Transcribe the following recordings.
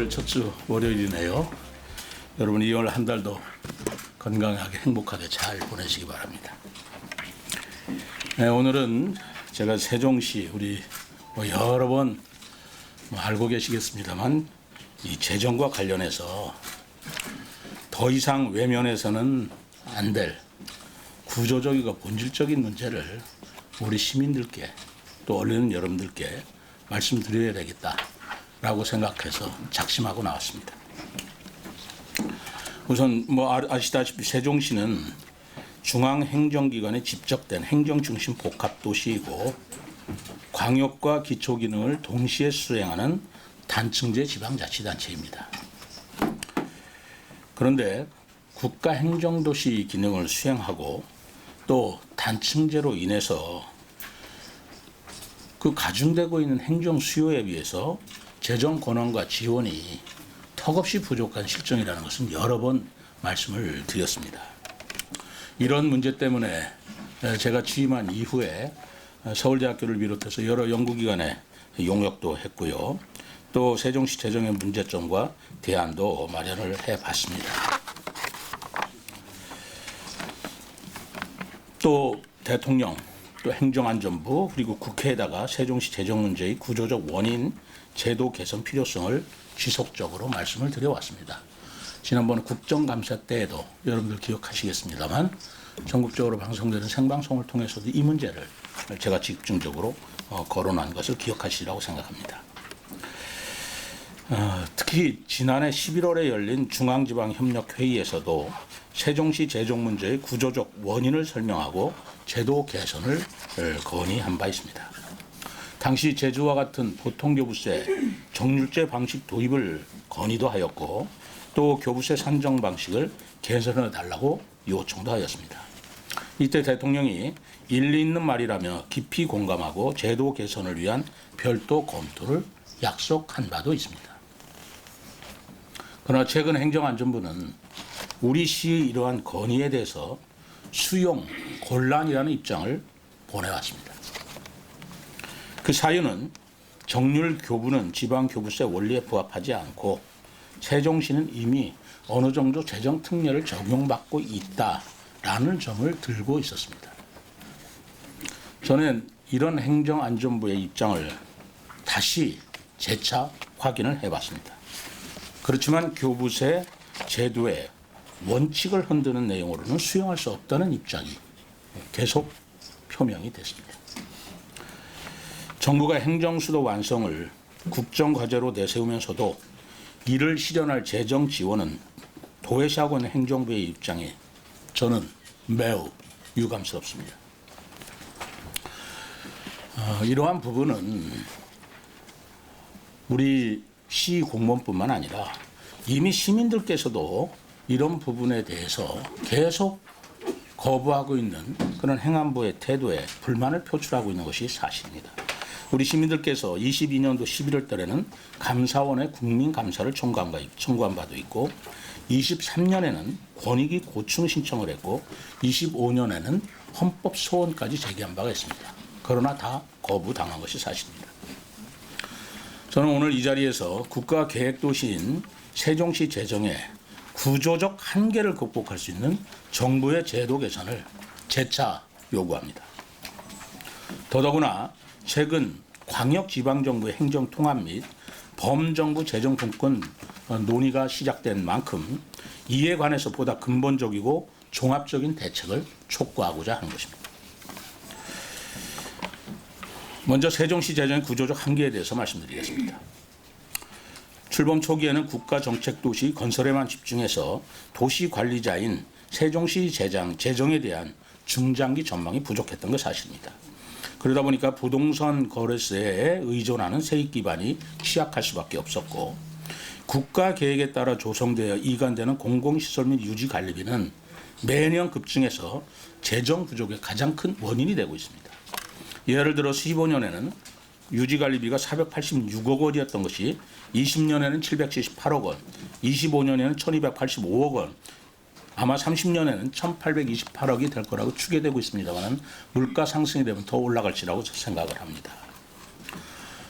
2월 첫 주 월요일이네요. 여러분 2월 한 달도 건강하게 행복하게 잘 보내시기 바랍니다. 네, 오늘은 제가 세종시 우리 뭐 여러 번 뭐 알고 계시겠습니다만 이 재정과 관련해서 더 이상 외면해서는 안 될 구조적이고 본질적인 문제를 우리 시민들께 또 언론 여러분들께 말씀드려야 되겠다 라고 생각해서 작심하고 나왔습니다. 우선 뭐 아- 아시다시피 세종시는 중앙행정기관에 집적된 행정중심 복합도시이고 광역과 기초기능을 동시에 수행하는 단층제 지방자치단체입니다. 그런데 국가행정도시 기능을 수행하고 또 단층제로 인해서 그 가중되고 있는 행정 수요에 비해서 재정 권한과 지원이 턱없이 부족한 실정이라는 것은 여러 번 말씀을 드렸습니다. 이런 문제 때문에 제가 취임한 이후에 서울대학교를 비롯해서 여러 연구기관에 용역도 했고요. 또 세종시 재정의 문제점과 대안도 마련을 해봤습니다. 또 대통령, 또 행정안전부 그리고 국회에다가 세종시 재정 문제의 구조적 원인, 제도 개선 필요성을 지속적으로 말씀을 드려왔습니다. 지난번 국정감사 때에도 여러분들 기억하시겠습니다만 전국적으로 방송되는 생방송을 통해서도 이 문제를 제가 집중적으로 어, 거론한 것을 기억하시리라고 생각합니다. 어, 특히 지난해 11월에 열린 중앙지방협력회의에서도 세종시 재정 문제의 구조적 원인을 설명하고 제도 개선을 어, 건의한 바 있습니다. 당시 제주와 같은 보통 교부세 정률제 방식 도입을 건의도 하였고 또 교부세 산정 방식을 개선해 달라고 요청도 하였습니다. 이때 대통령이 일리 있는 말이라며 깊이 공감하고 제도 개선을 위한 별도 검토를 약속한 바도 있습니다. 그러나 최근 행정안전부는 우리 시의 이러한 건의에 대해서 수용 곤란이라는 입장을 보내왔습니다. 그 사유는 정률 교부는 지방 교부세 원리에 부합하지 않고 세종시는 이미 어느 정도 재정 특례를 적용받고 있다라는 점을 들고 있었습니다. 저는 이런 행정안전부의 입장을 다시 재차 확인을 해봤습니다. 그렇지만 교부세 제도의 원칙을 흔드는 내용으로는 수용할 수 없다는 입장이 계속 표명이 됐습니다. 정부가 행정수도 완성을 국정과제로 내세우면서도 이를 실현할 재정 지원은 있는 행정부의 입장에 저는 매우 유감스럽습니다. 어, 이러한 부분은 우리 시 공무원뿐만 아니라 이미 시민들께서도 이런 부분에 대해서 계속 거부하고 있는 그런 행안부의 태도에 불만을 표출하고 있는 것이 사실입니다. 우리 시민들께서 22년도 11월 달에는 감사원에 국민 감사를 청구한, 바, 청구한 바도 있고 23년에는 권익위 고충 신청을 했고 25년에는 헌법 소원까지 제기한 바가 있습니다. 그러나 다 거부당한 것이 사실입니다. 저는 오늘 이 자리에서 국가 계획 도시인 세종시 재정의 구조적 한계를 극복할 수 있는 정부의 제도 개선을 재차 요구합니다. 더더구나 최근 광역 지방 정부의 행정 통합 및 범정부 재정 분권 논의가 시작된 만큼 이에 관해서 보다 근본적이고 종합적인 대책을 촉구하고자 하는 것입니다. 먼저 세종시 재정의 구조적 한계에 대해서 말씀드리겠습니다. 출범 초기에는 국가 정책 도시 건설에만 집중해서 도시 관리자인 세종시 재정, 재정에 대한 중장기 전망이 부족했던 것 사실입니다. 그러다 보니까 부동산 거래세에 의존하는 세입 기반이 취약할 수밖에 없었고 국가 계획에 따라 조성되어 이관되는 공공시설 및 유지 관리비는 매년 급증해서 재정 부족의 가장 큰 원인이 되고 있습니다. 예를 들어 15년에는 유지관리비가 486억 원이었던 것이 20년에는 778억 원, 25년에는 1285억 원, 아마 30년에는 1828억이 될 거라고 추계되고 있습니다만 물가 상승이 되면 더 올라갈지라고 생각을 합니다.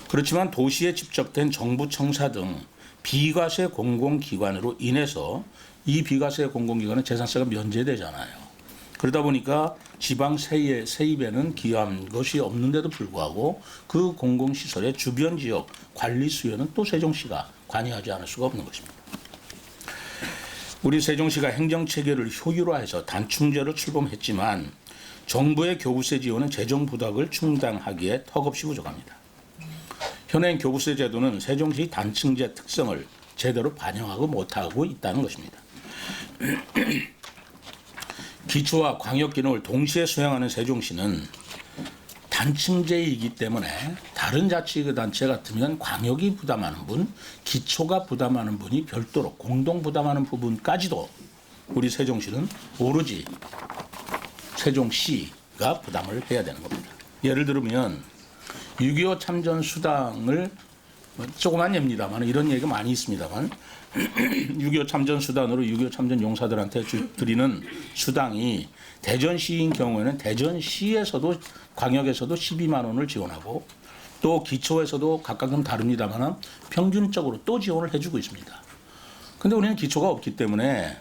그렇지만 도시에 집적된 정부 청사 등 비과세 공공기관으로 인해서 이 비과세 공공기관은 재산세가 면제되잖아요. 그러다 보니까 지방 세입, 세입에는 기여한 것이 없는데도 불구하고 그 공공시설의 주변 지역 관리 수요는 또 세종시가 관여하지 않을 수가 없는 것입니다. 우리 세종시가 행정체계를 효율화해서 단충제로 출범했지만 정부의 교부세 지원은 재정 부담을 충당하기에 턱없이 부족합니다. 현행 교부세 제도는 세종시 단층제 특성을 제대로 반영하고 못하고 있다는 것입니다. 기초와 광역 기능을 동시에 수행하는 세종시는 단층제이기 때문에 다른 자치단체 같으면 광역이 부담하는 분, 기초가 부담하는 분이 별도로 공동 부담하는 부분까지도 우리 세종시는 오로지 세종시가 부담을 해야 되는 겁니다. 예를 들면 6.25 참전 수당을 뭐 조그만 예입니다만 이런 얘기가 많이 있습니다만 6.25 참전 수단으로 6.25 참전 용사들한테 주, 드리는 수당이 대전시인 경우에는 대전시에서도 광역에서도 12만 원을 지원하고 또 기초에서도 각각은 다릅니다만 평균적으로 또 지원을 해주고 있습니다. 근데 우리는 기초가 없기 때문에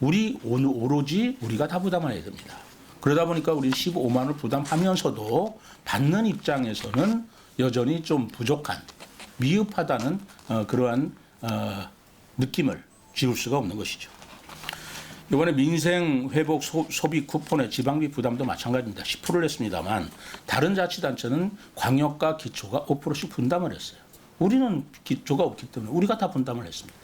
우리 오로지 우리가 다 부담해야 됩니다. 그러다 보니까 우리 15만 원을 부담하면서도 받는 입장에서는 여전히 좀 부족한 미흡하다는 어, 그러한 어, 느낌을 지울 수가 없는 것이죠. 이번에 민생 회복 소, 비 쿠폰의 지방비 부담도 마찬가지입니다. 10%를 했습니다만 다른 자치단체는 광역과 기초가 5%씩 분담을 했어요. 우리는 기초가 없기 때문에 우리가 다 분담을 했습니다.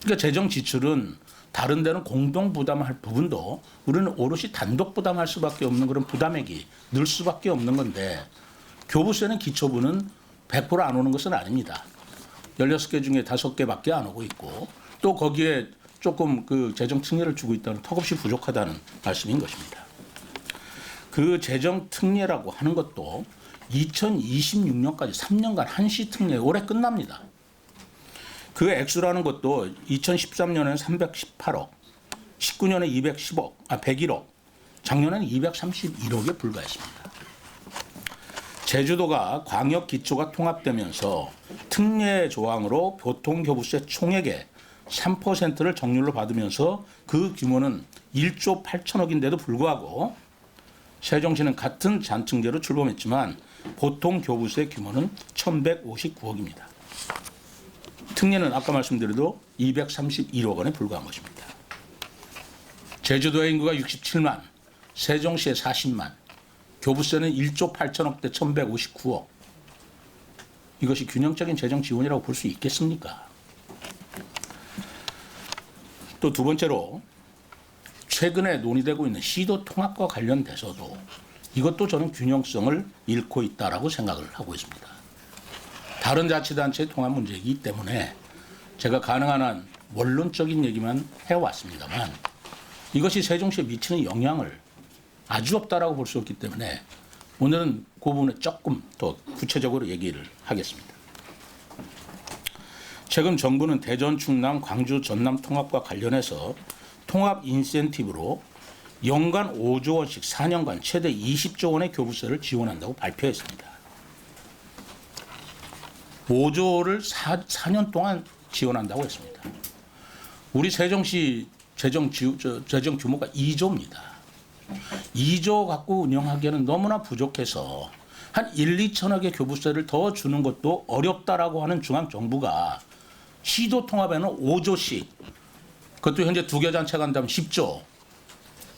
그러니까 재정 지출은 다른 데는 공동 부담할 부분도 우리는 오롯이 단독 부담할 수밖에 없는 그런 부담액이 늘 수밖에 없는 건데 교부세는 기초부는 100%안 오는 것은 아닙니다. 16개 중에 5개밖에 안 오고 있고 또 거기에 조금 그 재정 특례를 주고 있다는 턱없이 부족하다는 말씀인 것입니다. 그 재정 특례라고 하는 것도 2026년까지 3년간 한시 특례 올해 끝납니다. 그 액수라는 것도 2013년에는 318억, 19년에 210억, 아 101억, 작년에는 231억에 불과했습니다. 제주도가 광역 기초가 통합되면서 특례 조항으로 교통교부세 총액의 3%를 정률로 받으면서 그 규모는 1조 8천억인데도 불구하고 세종시는 같은 잔층제로 출범했지만 보통 교부세 규모는 1,159억입니다. 특례는 아까 말씀드려도 231억 원에 불과한 것입니다. 제주도의 인구가 67만, 세종시에 40만, 교부세는 1조 8천억대 1,159억. 이것이 균형적인 재정 지원이라고 볼 수 있겠습니까? 또 두 번째로 최근에 논의되고 있는 시도 통합과 관련돼서도 이것도 저는 균형성을 잃고 있다라고 생각을 하고 있습니다. 다른 자치단체의 통합 문제이기 때문에 제가 가능한 한 원론적인 얘기만 해왔습니다만 이것이 세종시에 미치는 영향을 아주 없다라고 볼 수 없기 때문에 오늘은 그 부분에 조금 더 구체적으로 얘기를 하겠습니다. 최근 정부는 대전, 충남, 광주, 전남 통합과 관련해서 통합 인센티브로 연간 5조 원씩 4년간 최대 20조 원의 교부세를 지원한다고 발표했습니다. 5조를 4, 4년 동안 지원한다고 했습니다. 우리 세종시 재정, 지, 저, 재정 규모가 2조입니다. 2조 갖고 운영하기에는 너무나 부족해서 한 1, 2천억의 교부세를 더 주는 것도 어렵다라고 하는 중앙 정부가 시도 통합에는 5조씩 그것도 현재 두 개 단체 간다면 10조.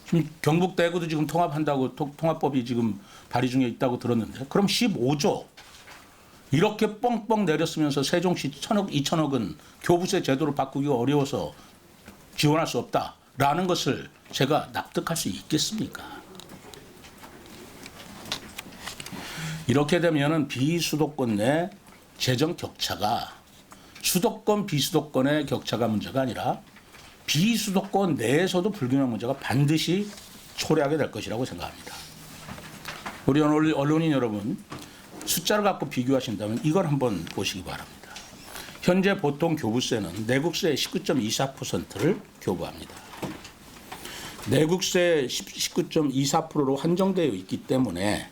지금 경북 대구도 지금 통합한다고 통- 통합법이 지금 발의 중에 있다고 들었는데 그럼 15조. 이렇게 뻥뻥 내렸으면서 세종시 천억, 이천억은 교부세 제도를 바꾸기가 어려워서 지원할 수 없다 라는 것을 제가 납득할 수 있겠습니까? 이렇게 되면은 비수도권 내 재정 격차가 수도권 비수도권의 격차가 문제가 아니라 비수도권 내에서도 불균형 문제가 반드시 초래하게 될 것이라고 생각합니다. 우리 언론- 언론인 여러분 숫자를 갖고 비교하신다면 이걸 한번 보시기 바랍니다. 현재 보통 교부세는 내국세 19.24%를 교부합니다. 내국세 19.24%로 한정되어 있기 때문에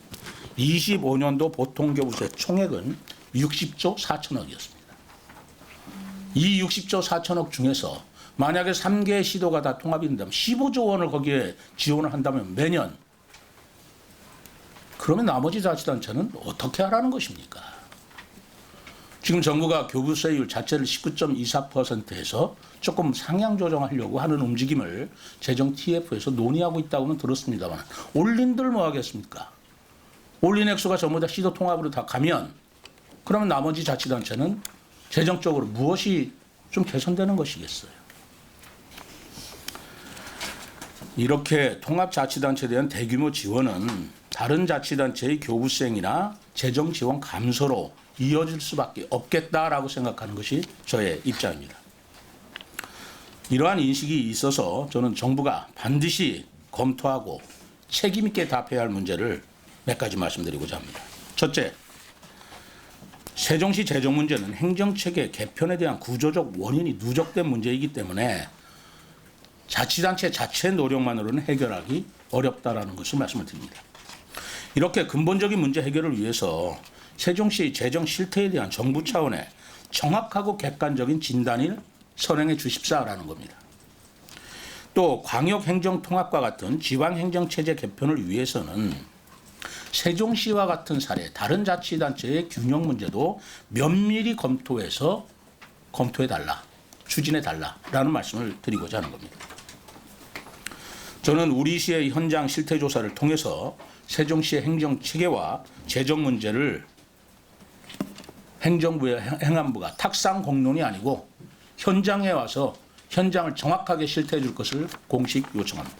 25년도 보통 교부세 총액은 60조 4천억이었습니다. 이 60조 4천억 중에서 만약에 3개 시도가 다 통합이 된다면 15조 원을 거기에 지원을 한다면 매년 그러면 나머지 자치단체는 어떻게 하라는 것입니까? 지금 정부가 교부세율 자체를 19.24%에서 조금 상향 조정하려고 하는 움직임을 재정 TF에서 논의하고 있다고는 들었습니다만 올린들 뭐 하겠습니까? 올린 액수가 전부 다 시도 통합으로 다 가면 그러면 나머지 자치단체는 재정적으로 무엇이 좀 개선되는 것이겠어요? 이렇게 통합자치단체에 대한 대규모 지원은 다른 자치단체의 교부생이나 재정 지원 감소로 이어질 수밖에 없겠다라고 생각하는 것이 저의 입장입니다. 이러한 인식이 있어서 저는 정부가 반드시 검토하고 책임 있게 답해야 할 문제를 몇 가지 말씀드리고자 합니다. 첫째, 세종시 재정 문제는 행정체계 개편에 대한 구조적 원인이 누적된 문제이기 때문에 자치단체 자체 노력만으로는 해결하기 어렵다라는 것을 말씀을 드립니다. 이렇게 근본적인 문제 해결을 위해서 세종시의 재정 실태에 대한 정부 차원의 정확하고 객관적인 진단을 선행해 주십사라는 겁니다. 또 광역행정통합과 같은 지방행정체제 개편을 위해서는 세종시와 같은 사례, 다른 자치단체의 균형 문제도 면밀히 검토해서 검토해 달라, 추진해 달라라는 말씀을 드리고자 하는 겁니다. 저는 우리 시의 현장 실태 조사를 통해서 세종시의 행정 체계와 재정 문제를 행정부의 행- 행안부가 탁상 공론이 아니고 현장에 와서 현장을 정확하게 실태해 줄 것을 공식 요청합니다.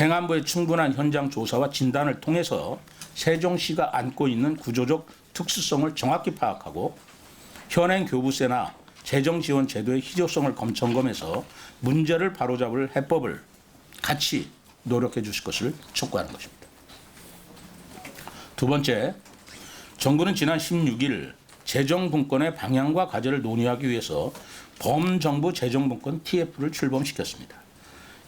행안부의 충분한 현장 조사와 진단을 통해서 세종시가 안고 있는 구조적 특수성을 정확히 파악하고 현행 교부세나 재정 지원 제도의 희조성을 검- 점검해서 문제를 바로잡을 해법을 같이 노력해 주실 것을 촉구하는 것입니다. 두 번째, 정부는 지난 16일 재정 분권의 방향과 과제를 논의하기 위해서 범정부 재정 분권 TF를 출범시켰습니다.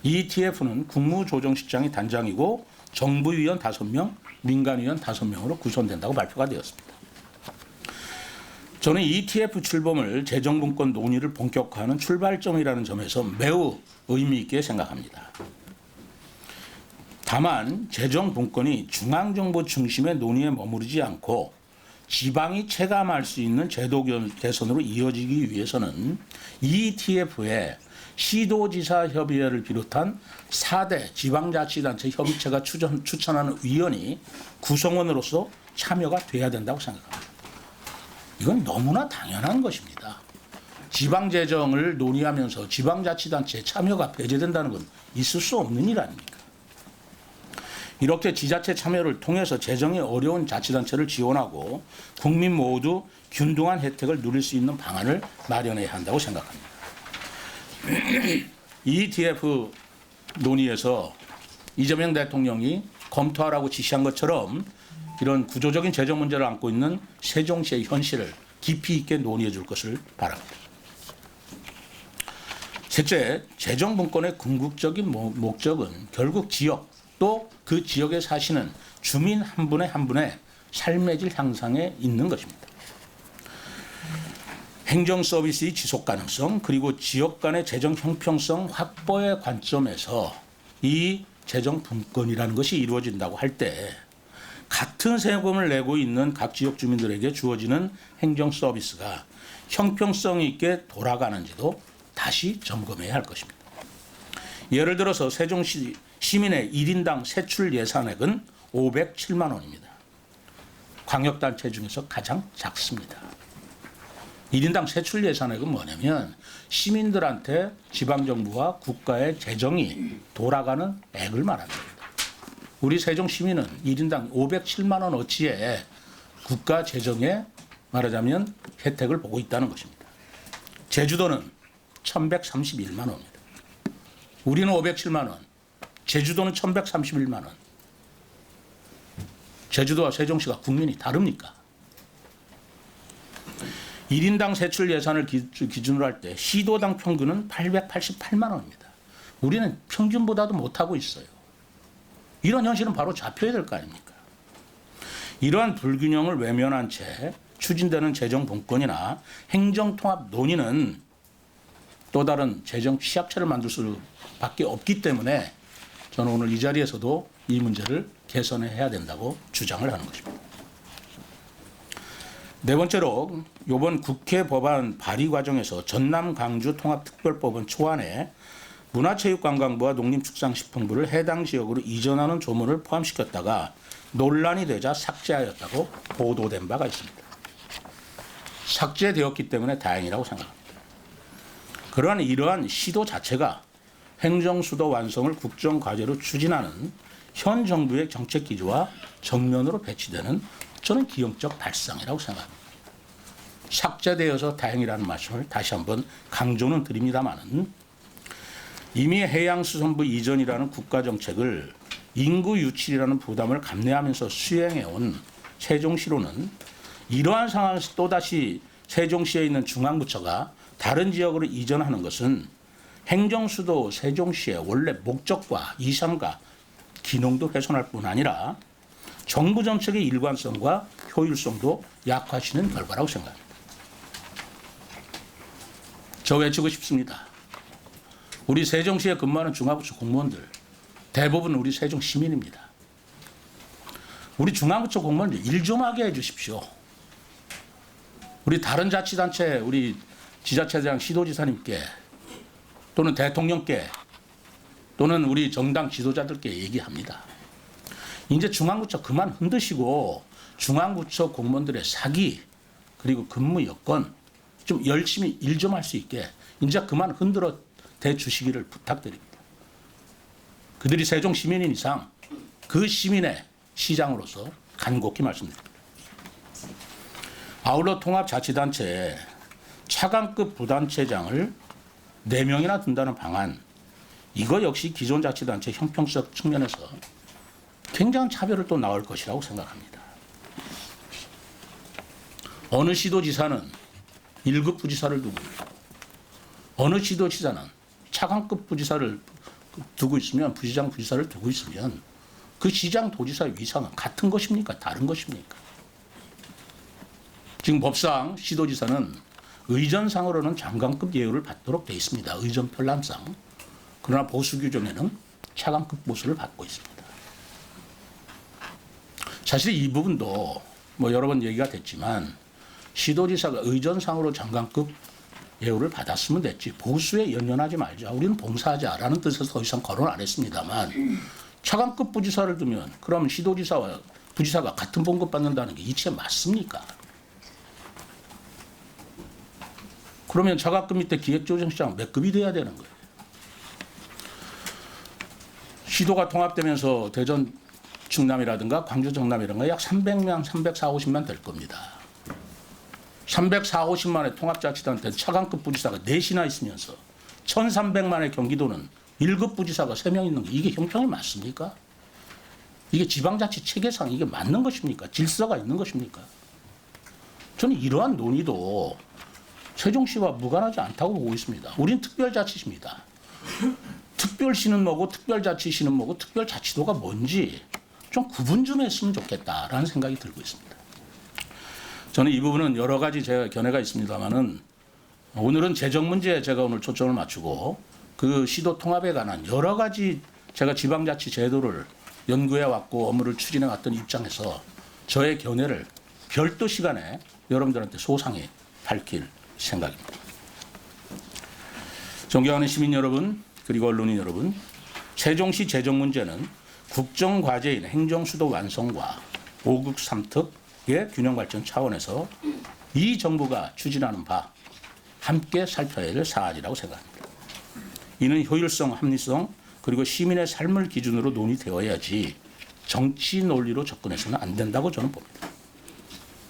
이 TF는 국무조정실장이 단장이고 정부위원 5명, 민간위원 5명으로 구성된다고 발표가 되었습니다. 저는 이 TF 출범을 재정분권 논의를 본격화하는 출발점이라는 점에서 매우 의미 있게 생각합니다. 다만 재정분권이 중앙정부 중심의 논의에 머무르지 않고 지방이 체감할 수 있는 제도 개- 개선으로 이어지기 위해서는 이 TF에 시도지사 협의회를 비롯한 4대 지방자치단체 협의체가 추천, 추천하는 위원이 구성원으로서 참여가 돼야 된다고 생각합니다. 이건 너무나 당연한 것입니다. 지방 재정을 논의하면서 지방자치단체 참여가 배제된다는 건 있을 수 없는 일 아닙니까? 이렇게 지자체 참여를 통해서 재정이 어려운 자치단체를 지원하고 국민 모두 균등한 혜택을 누릴 수 있는 방안을 마련해야 한다고 생각합니다. ETF 논의에서 이재명 대통령이 검토하라고 지시한 것처럼 이런 구조적인 재정 문제를 안고 있는 세종시의 현실을 깊이 있게 논의해 줄 것을 바랍니다. 셋째, 재정 분권의 궁극적인 모- 목적은 결국 지역 또 그 지역에 사시는 주민 한 분의 한 분의 삶의 질 향상에 있는 것입니다. 행정 서비스의 지속 가능성 그리고 지역 간의 재정 형평성 확보의 관점에서 이 재정 분권이라는 것이 이루어진다고 할 때 같은 세금을 내고 있는 각 지역 주민들에게 주어지는 행정 서비스가 형평성 있게 돌아가는지도 다시 점검해야 할 것입니다. 예를 들어서 세종시 시민의 1인당 세출 예산액은 507만 원입니다. 광역단체 중에서 가장 작습니다. 1인당 세출 예산액은 뭐냐면 시민들한테 지방정부와 국가의 재정이 돌아가는 액을 말합니다. 우리 세종 시민은 1인당 507만 원 어치의 국가 재정에 말하자면 혜택을 보고 있다는 것입니다. 제주도는 1131만 원입니다. 우리는 507만 원, 제주도는 1131만 원. 제주도와 세종시가 국민이 다릅니까? 1인당 세출 예산을 기- 기준으로 할 때 시도당 평균은 888만 원입니다. 우리는 평균보다도 못하고 있어요. 이런 현실은 바로 잡혀야 될 거 아닙니까? 이러한 불균형을 외면한 채 추진되는 재정 분권이나 행정 통합 논의는 또 다른 재정 취약체를 만들 수밖에 없기 때문에 저는 오늘 이 자리에서도 이 문제를 개선해야 된다고 주장을 하는 것입니다. 네 번째로 이번 국회 법안 발의 과정에서 전남 광주 통합특별법원 초안에 문화체육관광부와 농림축산식품부를 해당 지역으로 이전하는 조문을 포함시켰다가 논란이 되자 삭제하였다고 보도된 바가 있습니다. 삭제되었기 때문에 다행이라고 생각합니다. 그러한 이러한 시도 자체가 행정수도 완성을 국정과제로 추진하는 현 정부의 정책 기조와 정면으로 배치되는 저는 기형적 발상이라고 생각합니다. 삭제되어서 다행이라는 말씀을 다시 한번 강조는 드립니다마는 이미 해양수산부 이전이라는 국가정책을 인구 유출이라는 부담을 감내하면서 수행해온 세종시로는 이러한 상황에서 또다시 세종시에 있는 중앙부처가 다른 지역으로 이전하는 것은 행정수도 세종시의 원래 목적과 이상과 기능도 훼손할 뿐 아니라 정부 정책의 일관성과 효율성도 약화시는 결과라고 생각합니다. 저 외치고 싶습니다. 우리 세종시에 근무하는 중앙부처 공무원들 대부분 우리 세종 시민입니다. 우리 중앙부처 공무원들 일 좀 하게 해주십시오. 우리 다른 자치단체 우리 지자체장 시도지사님께 또는 대통령께 또는 우리 정당 지도자들께 얘기합니다. 이제 중앙부처 그만 흔드시고 중앙부처 공무원들의 사기 그리고 근무 여건 좀 열심히 일 좀 할 수 있게 이제 그만 흔들어 대 주시기를 부탁드립니다. 그들이 세종 시민인 이상 그 시민의 시장으로서 간곡히 말씀드립니다. 아울러 통합자치단체에 차관급 부단체장을 4명이나 둔다는 방안 이거 역시 기존 자치단체 형평성 측면에서 굉장한 차별을 또 나올 것이라고 생각합니다. 어느 시도지사는 1급 부지사를 두고 어느 시도지사는 차관급 부지사를 두고 있으면 부시장 부지사를 두고 있으면 그 시장 도지사의 위상은 같은 것입니까? 다른 것입니까? 지금 법상 시도지사는 의전상으로는 장관급 예우를 받도록 되어 있습니다. 의전 편람상. 그러나 보수 규정에는 차관급 보수를 받고 있습니다. 사실 이 부분도 뭐 여러 번 얘기가 됐지만 시도지사가 의전상으로 장관급 예우를 받았으면 됐지 보수에 연연하지 말자 우리는 봉사하자라는 뜻에서 더 이상 거론 안 했습니다만 차관급 부지사를 두면 그럼 시도지사와 부지사가 같은 봉급 받는다는 게 이치에 맞습니까? 그러면 차관급 밑에 기획조정시장 몇 급이 돼야 되는 거예요? 시도가 통합되면서 대전 충남이라든가 광주 정남이라든가 약 300명, 340, 50만 될 겁니다. 340, 50만의 통합자치단체 차관급 부지사가 넷이나 있으면서 1,300만의 경기도는 1급 부지사가 3명 있는 게 이게 형평이 맞습니까? 이게 지방자치 체계상 이게 맞는 것입니까? 질서가 있는 것입니까? 저는 이러한 논의도 세종시와 무관하지 않다고 보고 있습니다. 우린 특별자치입니다. 특별시는 뭐고 특별자치시는 뭐고 특별자치도가 뭔지 좀 구분 좀 했으면 좋겠다라는 생각이 들고 있습니다. 저는 이 부분은 여러 가지 제가 견해가 있습니다만은 오늘은 재정 문제에 제가 오늘 초점을 맞추고 그 시도 통합에 관한 여러 가지 제가 지방자치 제도를 연구해 왔고 업무를 추진해 왔던 입장에서 저의 견해를 별도 시간에 여러분들한테 소상히 밝힐 생각입니다. 존경하는 시민 여러분 그리고 언론인 여러분 세종시 재정 문제는 국정 과제인 행정 수도 완성과 5국 3특의 균형 발전 차원에서 이 정부가 추진하는 바 함께 살펴야 할 사안이라고 생각합니다. 이는 효율성, 합리성 그리고 시민의 삶을 기준으로 논의되어야지 정치 논리로 접근해서는 안 된다고 저는 봅니다.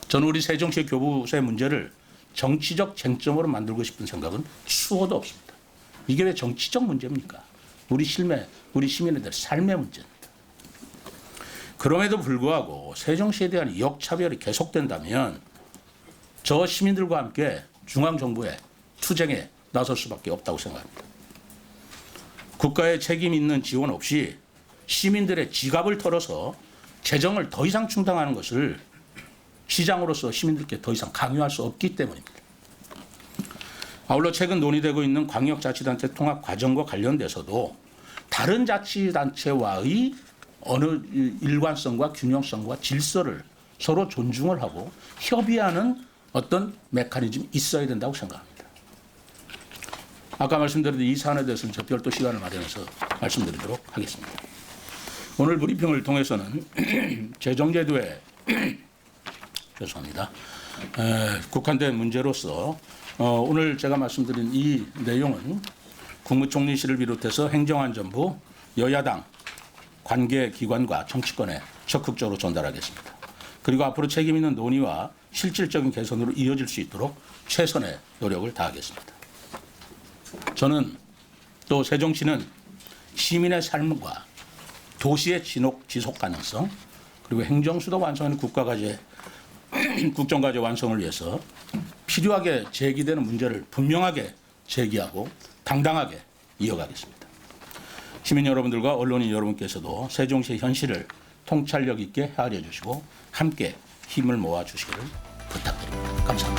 저는 우리 세종시 교부세 문제를 정치적 쟁점으로 만들고 싶은 생각은 추호도 없습니다. 이게 왜 정치적 문제입니까? 우리 실매, 우리 시민들 삶의 문제입니다. 그럼에도 불구하고 세종시에 대한 역차별이 계속된다면 저 시민들과 함께 중앙정부의 투쟁에 나설 수밖에 없다고 생각합니다. 국가의 책임 있는 지원 없이 시민들의 지갑을 털어서 재정을 더 이상 충당하는 것을 시장으로서 시민들께 더 이상 강요할 수 없기 때문입니다. 아울러 최근 논의되고 있는 광역자치단체 통합 과정과 관련돼서도 다른 자치단체와의 어느 일관성과 균형성과 질서를 서로 존중을 하고 협의하는 어떤 메커니즘이 있어야 된다고 생각합니다. 아까 말씀드린 이 사안에 대해서는 저 별도 시간을 마련해서 말씀드리도록 하겠습니다. 오늘 브리핑을 통해서는 재정제도의 죄송합니다. 에, 국한된 문제로서 어, 오늘 제가 말씀드린 이 내용은 국무총리실을 비롯해서 행정안전부 여야당 관계 기관과 정치권에 적극적으로 전달하겠습니다. 그리고 앞으로 책임 있는 논의와 실질적인 개선으로 이어질 수 있도록 최선의 노력을 다하겠습니다. 저는 또 세종시는 시민의 삶과 도시의 지속, 지속 가능성 그리고 행정수도 완성하는 국가과제 국정과제 완성을 위해서 필요하게 제기되는 문제를 분명하게 제기하고 당당하게 이어가겠습니다. 시민 여러분들과 언론인 여러분께서도 세종시의 현실을 통찰력 있게 헤아려 주시고 함께 힘을 모아 주시기를 부탁드립니다. 감사합니다.